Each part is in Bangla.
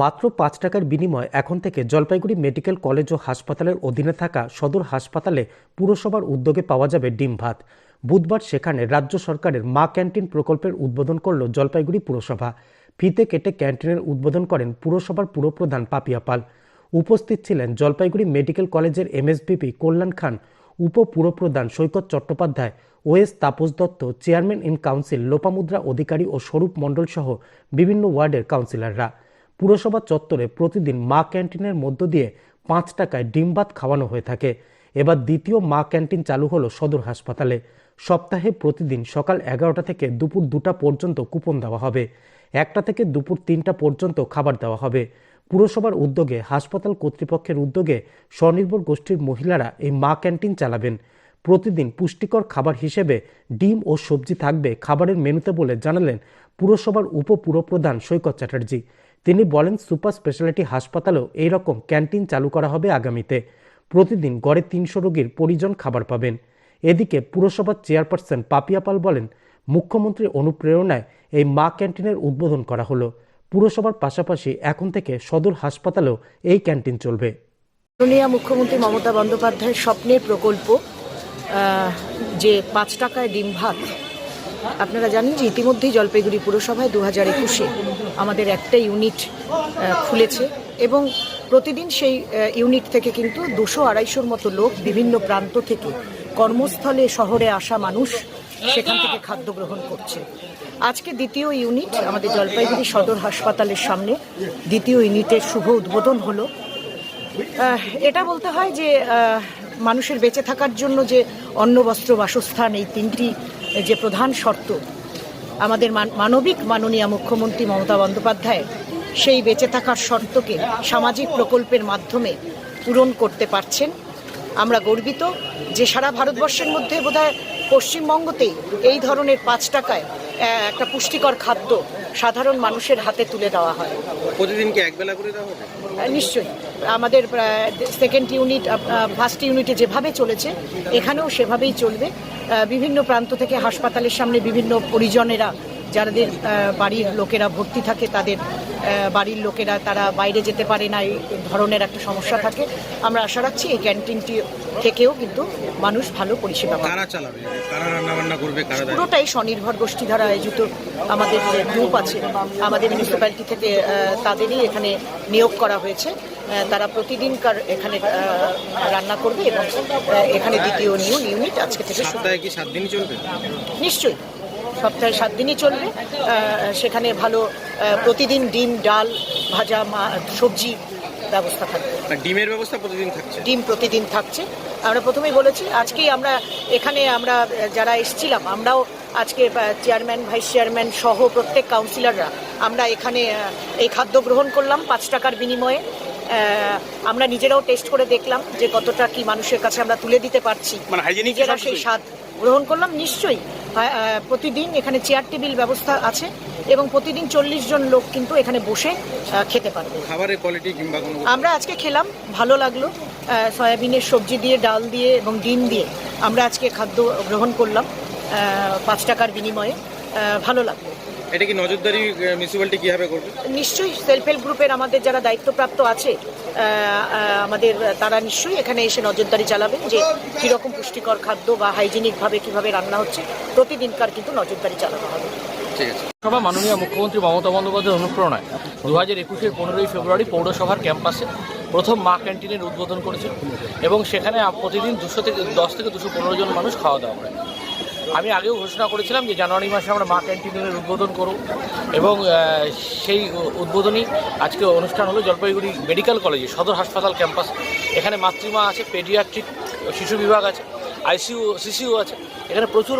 মাত্র পাঁচ টাকার বিনিময়ে এখন থেকে জলপাইগুড়ি মেডিকেল কলেজ ও হাসপাতালের অধীনে থাকা সদর হাসপাতালে পুরসভার উদ্যোগে পাওয়া যাবে ডিম ভাত। বুধবার সেখানে রাজ্য সরকারের মা ক্যান্টিন প্রকল্পের উদ্বোধন করল জলপাইগুড়ি পুরসভা। ফিতে কেটে ক্যান্টিনের উদ্বোধন করেন পুরসভার পুরপ্রধান পাপিয়া পাল। উপস্থিত ছিলেন জলপাইগুড়ি মেডিকেল কলেজের MSVP Kalyan Khan, উপপুরপ্রধান Saikat Chattopadhyay, OS Tapas Datta, chairman in council Lopamudra Adhikari ও স্বরূপ মণ্ডল সহ বিভিন্ন ওয়ার্ডের কাউন্সিলররা। পুরসভা চত্বরে প্রতিদিন মা ক্যান্টিনের মধ্য দিয়ে পাঁচ টাকায় ডিম ভাত খাওয়ানো হয়ে থাকে। এবার দ্বিতীয় মা ক্যান্টিন চালু হলো সদর হাসপাতালে। সপ্তাহে প্রতিদিন সকাল এগারোটা থেকে দুপুর দুটা পর্যন্ত কুপন দেওয়া হবে। একটা থেকে দুপুর তিনটা পর্যন্ত খাবার দেওয়া হবে। পুরসভার উদ্যোগে হাসপাতাল কর্তৃপক্ষের উদ্যোগে স্বনির্ভর গোষ্ঠীর মহিলারা এই মা ক্যান্টিন চালাবেন। প্রতিদিন পুষ্টিকর খাবার হিসেবে ডিম ও সবজি থাকবে খাবারের মেনুতে বলে জানালেন পুরসভার উপপুরপ্রধান সৈকত চ্যাটার্জি। তিনি বলেন, সুপার স্পেশালিটি হাসপাতালেও এই রকম ক্যান্টিন চালু করা হবে আগামীতে। প্রতিদিন গড়ে তিনশো রোগীর পরিজন খাবার পাবেন। এদিকে পুরসভার চেয়ারপারসন পাপিয়া পাল বলেন, মুখ্যমন্ত্রীর অনুপ্রেরণায় এই মা ক্যান্টিনের উদ্বোধন করা হলো। পুরসভার পাশাপাশি এখন থেকে সদর হাসপাতালেও এই ক্যান্টিন চলবে। মাননীয় মুখ্যমন্ত্রী মমতা বন্দ্যোপাধ্যায়ের স্বপ্নের প্রকল্প যে পাঁচ টাকায় ডিম ভাত আপনারা জানেন যে ইতিমধ্যেই জলপাইগুড়ি পুরসভায় দু হাজার একুশে আমাদের একটা ইউনিট খুলেছে এবং প্রতিদিন সেই ইউনিট থেকে কিন্তু দুশো আড়াইশোর মতো লোক বিভিন্ন প্রান্ত থেকে কর্মস্থলে শহরে আসা মানুষ সেখান থেকে খাদ্য গ্রহণ করছে। আজকে দ্বিতীয় ইউনিট আমাদের জলপাইগুড়ি সদর হাসপাতালের সামনে দ্বিতীয় ইউনিটের শুভ উদ্বোধন হলো। এটা বলতে হয় যে মানুষের বেঁচে থাকার জন্য যে অন্ন, বস্ত্র, বাসস্থান এই তিনটি যে প্রধান শর্ত আমাদের মান- মানবিক মাননীয় মুখ্যমন্ত্রী মমতা বন্দ্যোপাধ্যায়, সেই বেঁচে থাকার শর্তকে সামাজিক প্রকল্পের মাধ্যমে পূরণ করতে পারছেন। আমরা গর্বিত যে সারা ভারতবর্ষের মধ্যে বোধহয় পশ্চিমবঙ্গতেই এই ধরনের পাঁচ টাকায় একটা পুষ্টিকর খাদ্য সাধারণ মানুষের হাতে তুলে দেওয়া হয়। প্রতিদিন কি একবেলা করে দেওয়া হবে নিশ্চয়ই। আমাদের সেকেন্ড ইউনিট ফার্স্ট ইউনিটে যেভাবে চলেছে এখানেও সেভাবেই চলবে। বিভিন্ন প্রান্ত থেকে হাসপাতালের সামনে বিভিন্ন পরিজনেরা যাদের বাড়ির লোকেরা ভর্তি থাকে তাদের বাড়ির লোকেরা তারা বাইরে যেতে পারে না এই ধরনের একটা সমস্যা থাকে। আমরা আশা রাখছি এই ক্যান্টিনটি থেকেও কিন্তু মানুষ ভালো পরিষেবা কারা চালাবে? কারা রান্না করবে পুরোটাই স্বনির্ভর গোষ্ঠী দ্বারা আয়োজিত আমাদের যে গ্রুপ আছে আমাদের মিউনিসিপ্যালিটি থেকে তাদেরই এখানে নিয়োগ করা হয়েছে। তারা প্রতিদিনকার এখানে রান্না করবে এবং এখানে দ্বিতীয় নিউ ইউনিট আজকে থেকে সপ্তাহে কি সাত দিনই চলবে? নিশ্চয়ই। সপ্তাহে সাত দিনই চলবে। সেখানে ভালো প্রতিদিন ডিম ডাল ভাজা মা- সবজি ব্যবস্থা থাকবে। ডিমের ব্যবস্থা প্রতিদিন থাকছে? টিম প্রতিদিন থাকছে। আমরা প্রথমেই বলেছি আজকেই আমরা এখানে আমরা যারা এসেছিলাম আমরাও আজকে চেয়ারম্যান ভাইস চেয়ারম্যান সহ প্রত্যেক কাউন্সিলররা আমরা এখানে এই খাদ্য গ্রহণ করলাম পাঁচ টাকার বিনিময়ে। আমরা নিজেরাও টেস্ট করে দেখলাম যে কতটা কি মানুষের কাছে আমরা তুলে দিতে পারছি। মানে নিজেরা সেই স্বাদ গ্রহণ করলাম নিশ্চয়ই। প্রতিদিন এখানে চেয়ার টেবিল ব্যবস্থা আছে এবং প্রতিদিন চল্লিশ জন লোক কিন্তু এখানে বসে খেতে পারবে। খাবারের কোয়ালিটি কিংবা আমরা আজকে খেলাম ভালো লাগল। সয়াবিনের সবজি দিয়ে ডাল দিয়ে এবং ডিম দিয়ে আমরা আজকে খাদ্য গ্রহণ করলাম পাঁচ টাকার বিনিময়ে। ভালো লাগল। এটা কি নজরদারি মিউনিসিপ্যালিটি কীভাবে করবে? নিশ্চয়ই সেলফ হেল্প গ্রুপের আমাদের যারা দায়িত্বপ্রাপ্ত আছে আমাদের তারা নিশ্চয়ই এখানে এসে নজরদারি চালাবেন যে কীরকম পুষ্টিকর খাদ্য বা হাইজিনিকভাবে কীভাবে রান্না হচ্ছে প্রতিদিনকার কিন্তু নজরদারি চালানো হবে। ঠিক আছে। সভা মাননীয় মুখ্যমন্ত্রী মমতা বন্দ্যোপাধ্যায়ের অনুপ্রেরণায় দু হাজার একুশের পনেরোই ফেব্রুয়ারি পৌরসভার ক্যাম্পাসে প্রথম মা ক্যান্টিনের উদ্বোধন করেছে এবং সেখানে প্রতিদিন দুশো থেকে দশ থেকে দুশো পনেরো জন মানুষ খাওয়া দাওয়া করে। আমি আগেও ঘোষণা করেছিলাম যে জানুয়ারি মাসে আমরা মা ক্যান্টিনের উদ্বোধন করব এবং সেই উদ্বোধনী আজকে অনুষ্ঠান হলো জলপাইগুড়ি মেডিকেল কলেজে, সদর হাসপাতাল ক্যাম্পাস। এখানে মাতৃমা আছে, পেডিয়াট্রিক শিশু বিভাগ আছে, আইসিইউ, সিসিইউ আছে। এখানে প্রচুর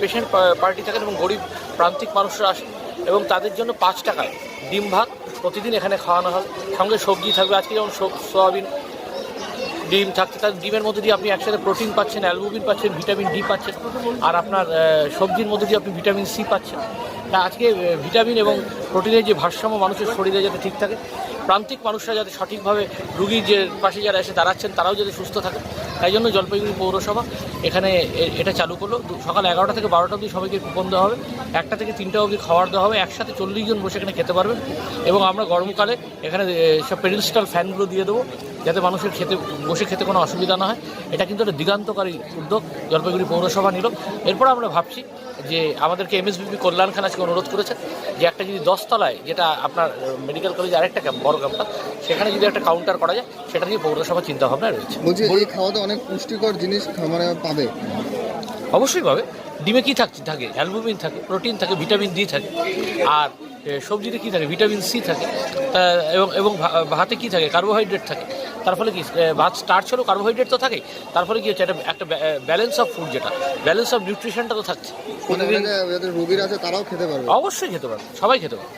পেশেন্ট পার্টি থাকেন এবং গরিব প্রান্তিক মানুষরা আসেন এবং তাদের জন্য পাঁচ টাকায় ডিম ভাত প্রতিদিন এখানে খাওয়ানো হয়। সঙ্গে সবজি থাকবে, আজকে যেমন সোয়াবিন ডিম থাকছে, তার ডিমের মধ্যে দিয়ে আপনি একসাথে প্রোটিন পাচ্ছেন অ্যালবুমিন পাচ্ছেন, ভিটামিন ডি পাচ্ছেন, আর আপনার সবজির মধ্যে দিয়ে আপনি ভিটামিন সি পাচ্ছেন। তা আজকে ভিটামিন এবং প্রোটিনের যে ভারসাম্য মানুষের শরীরে যাতে ঠিক থাকে, প্রান্তিক মানুষরা যাতে সঠিকভাবে রুগীর যে পাশে যারা এসে দাঁড়াচ্ছেন, তারাও যাতে সুস্থ থাকে তাই জন্য জলপাইগুড়ি পৌরসভা এখানে এটা চালু করল। সকাল এগারোটা থেকে বারোটা অবধি সবাইকে কুপন দেওয়া হবে। একটা থেকে তিনটা অবধি খাবার দেওয়া হবে। একসাথে চল্লিশ জন বসে এখানে খেতে পারবেন। এবং আমরা গরমকালে এখানে সব পেডিস্টাল ফ্যানগুলো দিয়ে দেবো। যাতে মানুষের খেতে বসে খেতে কোনো অসুবিধা না হয়। এটা কিন্তু একটা দিগান্তকারী উদ্যোগ জলপাইগুড়ি পৌরসভা নিল এরপর আমরা ভাবছি যে আমাদেরকে এমএসবিপি কল্যাণ খান আজকে অনুরোধ করেছে যে একটা যদি দশতলায় যেটা আপনার মেডিকেল কলেজে আরেকটা ক্যাম্প বড় ক্যাম্পটা সেখানে যদি একটা কাউন্টার করা যায় সেটা নিয়ে পৌরসভা চিন্তা ভাবনা রয়েছে। বলছি এই খাওয়াতে অনেক পুষ্টিকর জিনিস মানে পাবে। অবশ্যই পাবে। ডিমে কী থাকছে থাকে? অ্যালবুমিন থাকে প্রোটিন থাকে ভিটামিন ডি থাকে। আর সবজিতে কী থাকে? ভিটামিন সি থাকে। এবং এবং ভাতে কী থাকে? কার্বোহাইড্রেট থাকে। তার ফলে কি ভাত স্টার্চ হলেও কার্বোহাইড্রেট তো থাকে তার ফলে কি হচ্ছে একটা একটা ব্যালেন্স অফ ফুড যেটা ব্যালেন্স অফ নিউট্রিশনটা তো থাকছে। প্রতিদিন যাদের রোগীর আছে তারাও খেতে পারবে। অবশ্যই খেতে পারবে সবাই খেতে পারবে।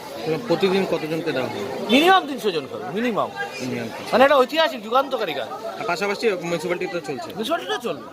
প্রতিদিন কতজনকে দেওয়া হবে? মিনিমাম তিনশো জন খাবে মিনিমাম মানে এটা ঐতিহাসিক যুগান্তকারী কাজ। পাশাপাশি মিউনিসিপ্যালিটি তো চলছে। মিউনিসিপালিটিটা চলবে।